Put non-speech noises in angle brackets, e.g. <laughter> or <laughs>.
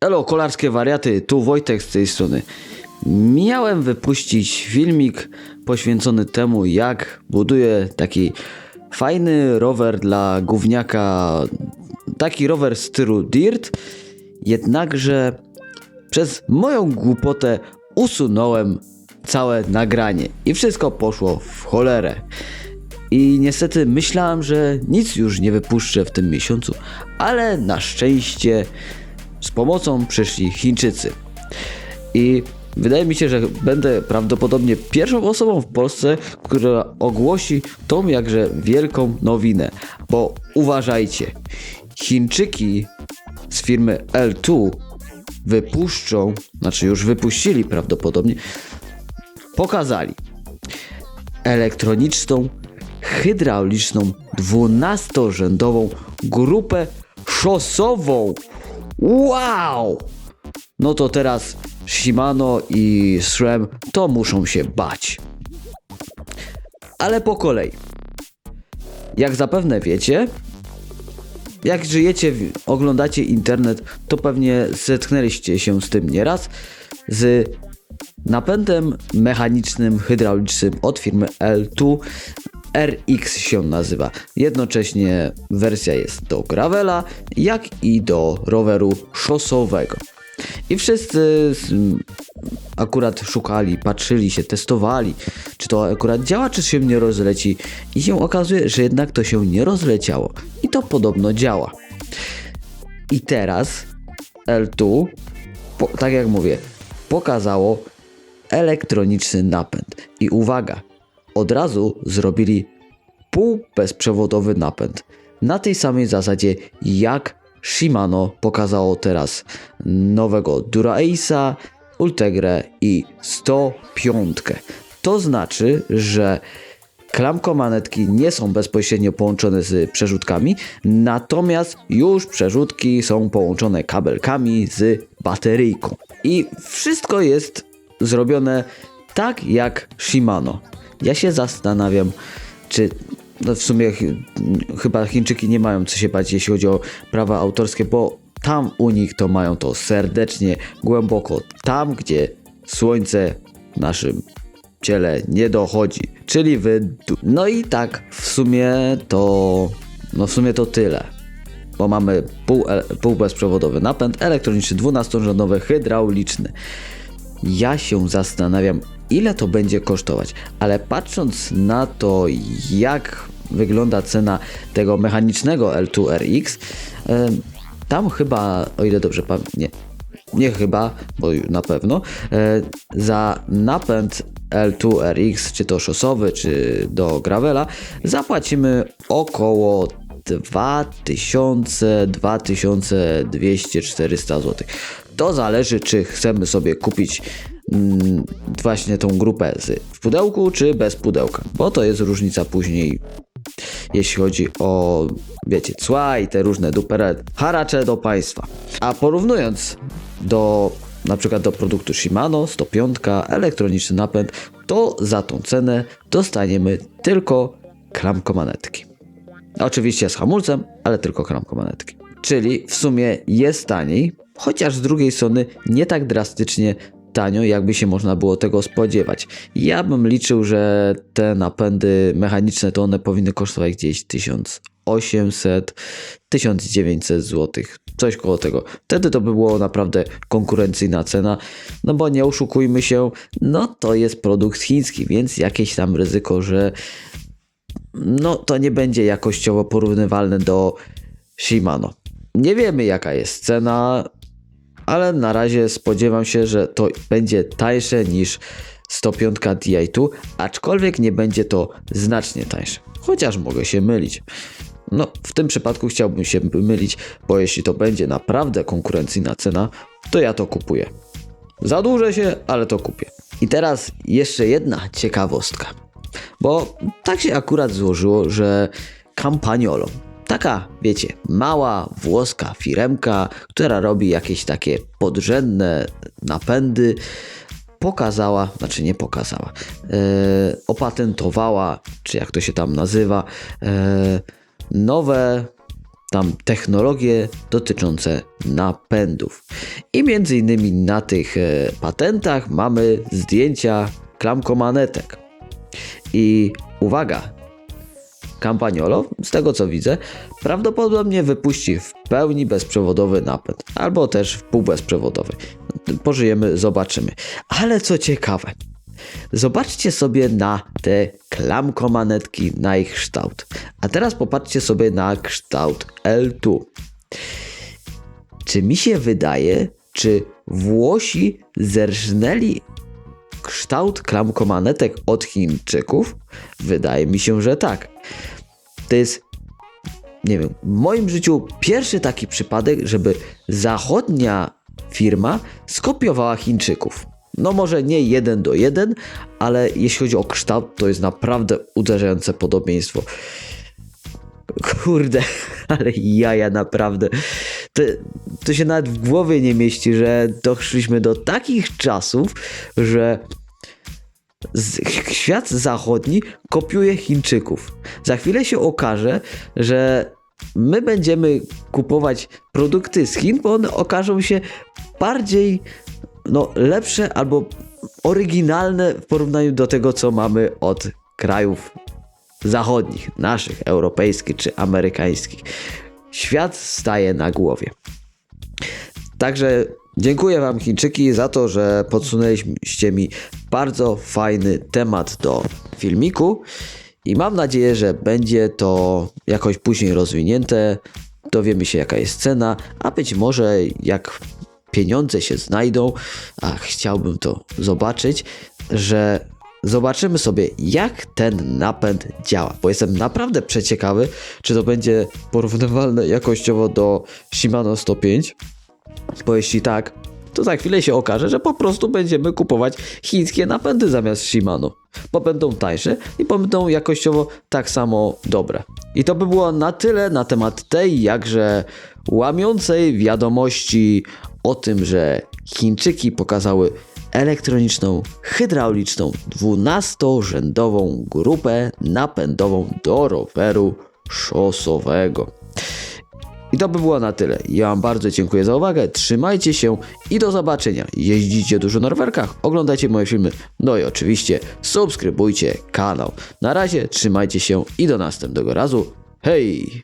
Elo, kolarskie wariaty, tu Wojtek z tej strony. Miałem wypuścić filmik poświęcony temu, jak buduję taki fajny rower dla gówniaka, taki rower w stylu Dirt, jednakże przez moją głupotę usunąłem całe nagranie i wszystko poszło w cholerę. I niestety myślałem, że nic już nie wypuszczę w tym miesiącu, ale na szczęście z pomocą przyszli Chińczycy. I wydaje mi się, że będę prawdopodobnie pierwszą osobą w Polsce, która ogłosi tą jakże wielką nowinę. Bo uważajcie, Chińczyki z firmy L2 wypuszczą, znaczy już wypuścili prawdopodobnie, pokazali elektroniczną, hydrauliczną, dwunastorzędową grupę szosową. Wow! No to teraz Shimano i SRAM to muszą się bać. Ale po kolei. Jak zapewne wiecie, jak żyjecie, oglądacie internet, to pewnie zetknęliście się z tym nieraz. Z napędem mechanicznym, hydraulicznym od firmy L2 RX się nazywa. Jednocześnie wersja jest do gravela, jak i do roweru szosowego. I wszyscy akurat szukali, patrzyli się, testowali, czy to akurat działa, czy się nie rozleci. I się okazuje, że jednak to się nie rozleciało. I to podobno działa. I teraz L2, po, tak jak mówię, pokazało elektroniczny napęd. I uwaga, od razu zrobili półbezprzewodowy napęd. Na tej samej zasadzie jak Shimano pokazało teraz nowego Dura-Ace'a, Ultegrę i 105. To znaczy, że Klamko manetki nie są bezpośrednio połączone z przerzutkami, natomiast już przerzutki są połączone kabelkami z bateryjką. I wszystko jest zrobione tak jak Shimano. Ja się zastanawiam, czy no w sumie ch- chyba Chińczyki nie mają co się bać, jeśli chodzi o prawa autorskie, bo tam u nich to mają to serdecznie, głęboko, tam gdzie słońce naszym ciele nie dochodzi, czyli wy. No i tak, w sumie to. No w sumie to tyle. Bo mamy pół, półbezprzewodowy napęd elektroniczny, 12-rzędowy, hydrauliczny. Ja się zastanawiam, ile to będzie kosztować, ale patrząc na to, jak wygląda cena tego mechanicznego L2RX, em, tam chyba, o ile dobrze pamiętam, nie, nie chyba, bo na pewno, e, za napęd L2RX, czy to szosowy, czy do gravela, zapłacimy około 2000, 2200, 400 zł. To zależy, czy chcemy sobie kupić mm, właśnie tą grupę z, w pudełku, czy bez pudełka, bo to jest różnica później jeśli chodzi o, wiecie, cła i te różne dupery, haracze do państwa. A porównując do, na przykład do produktu Shimano 105, elektroniczny napęd, to za tą cenę dostaniemy tylko klamkomanetki. Oczywiście z hamulcem, ale tylko klamkomanetki. Czyli w sumie jest taniej, chociaż z drugiej strony nie tak drastycznie tanio, jakby się można było tego spodziewać. Ja bym liczył, że te napędy mechaniczne to one powinny kosztować gdzieś 1800, 1900 zł. Coś koło tego. Wtedy to by było naprawdę konkurencyjna cena, no bo nie oszukujmy się, no to jest produkt chiński, więc jakieś tam ryzyko, że no to nie będzie jakościowo porównywalne do Shimano. Nie wiemy jaka jest cena, ale na razie spodziewam się, że to będzie tańsze niż 105 Di2, aczkolwiek nie będzie to znacznie tańsze. Chociaż mogę się mylić. No, w tym przypadku chciałbym się mylić, bo jeśli to będzie naprawdę konkurencyjna cena, to ja to kupuję. Zadłużę się, ale to kupię. I teraz jeszcze jedna ciekawostka. Bo tak się akurat złożyło, że Campagnolo, taka wiecie, mała włoska firemka, która robi jakieś takie podrzędne napędy, pokazała, znaczy nie pokazała, e, opatentowała, czy jak to się tam nazywa, e, nowe tam technologie dotyczące napędów. I między innymi na tych e, patentach mamy zdjęcia klamkomanetek. I uwaga, Campagnolo, z tego co widzę, prawdopodobnie wypuści w pełni bezprzewodowy napęd, albo też w półbezprzewodowy. Pożyjemy, zobaczymy. Ale co ciekawe, zobaczcie sobie na te klamkomanetki, na ich kształt. A teraz popatrzcie sobie na kształt L2. Czy mi się wydaje, czy Włosi zerżnęli kształt klamkomanetek od Chińczyków? Wydaje mi się, że tak. To jest, nie wiem, w moim życiu pierwszy taki przypadek, żeby zachodnia firma skopiowała Chińczyków. No może nie jeden do jeden, ale jeśli chodzi o kształt, to jest naprawdę uderzające podobieństwo. Kurde, <laughs> ale jaja naprawdę. To się nawet w głowie nie mieści, że doszliśmy do takich czasów, że świat zachodni kopiuje Chińczyków. Za chwilę się okaże, że my będziemy kupować produkty z Chin, bo one okażą się bardziej no, lepsze albo oryginalne w porównaniu do tego, co mamy od krajów zachodnich, naszych, europejskich czy amerykańskich. Świat staje na głowie. Także dziękuję Wam, Chińczyki, za to, że podsunęliście mi bardzo fajny temat do filmiku. I mam nadzieję, że będzie to jakoś później rozwinięte. Dowiemy się, jaka jest cena, a być może jak pieniądze się znajdą, a chciałbym to zobaczyć, że zobaczymy sobie, jak ten napęd działa. Bo jestem naprawdę przeciekawy, czy to będzie porównywalne jakościowo do Shimano 105. Bo jeśli tak, to za chwilę się okaże, że po prostu będziemy kupować chińskie napędy zamiast Shimano. Bo będą tańsze i będą jakościowo tak samo dobre. I to by było na tyle na temat tej jakże łamiącej wiadomości o tym, że Chińczyki pokazały elektroniczną, hydrauliczną, 12-rzędową grupę napędową do roweru szosowego. I to by było na tyle. Ja Wam bardzo dziękuję za uwagę. Trzymajcie się i do zobaczenia. Jeździcie dużo na rowerkach, oglądajcie moje filmy. No i oczywiście subskrybujcie kanał. Na razie trzymajcie się i do następnego razu. Hej!